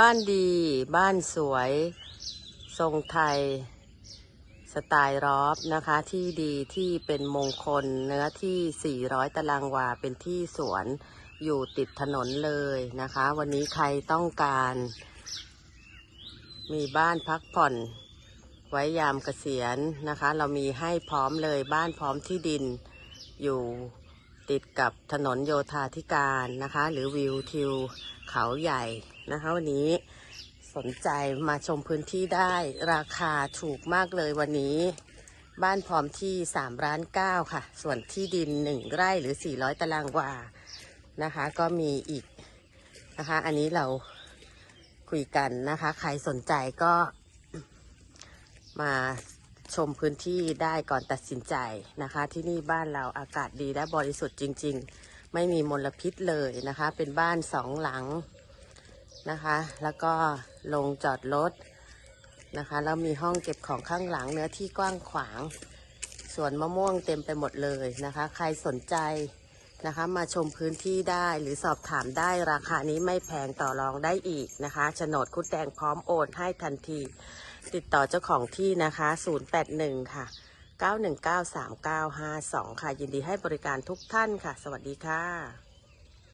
บ้านดี บ้านสวย ทรงไทย สไตล์รอบนะคะ ที่ดีที่เป็นมงคลเนื้อที่ 400 ตารางวา เป็นที่สวนอยู่ติดถนนเลยนะคะ วันนี้ใครต้องการ มีบ้านพักผ่อน ไว้ยามเกษียณนะคะ เรามีให้พร้อมเลยบ้านพร้อมที่ดินอยู่ ติดกับถนนโยธาธิการนะคะ หรือวิวทิวเขาใหญ่นะคะ วันนี้สนใจมาชมพื้นที่ได้ราคาถูกมากเลยวันนี้ บ้านพร้อมที่3ล้าน9ค่ะ ส่วนที่ดิน 1 ไร่หรือ 400 ตารางวานะคะ ก็มีอีกนะคะ อันนี้เราคุยกันนะคะ ใครสนใจก็มา ชมพื้นที่ได้ก่อนตัดสินใจนะคะ ที่นี่บ้านเราอากาศดีและบริสุทธิ์จริง ๆ ไม่มีมลพิษเลยนะคะ เป็นบ้านสองหลังนะคะ แล้วก็ลงจอดรถนะคะแล้วมีห้องเก็บของข้างหลังเนื้อที่กว้างขวางสวนมะม่วงเต็มไปหมดเลยนะคะ ใครสนใจนะคะ มาชมพื้นที่ได้หรือสอบถามได้ราคานี้ไม่แพงต่อรองได้อีกนะคะโฉนดคุดแดงพร้อมโอนให้ทันที ติดต่อเจ้าของที่นะคะ 081 ค่ะ 9193952 ค่ะ ยินดีให้บริการทุกท่านค่ะ สวัสดีค่ะ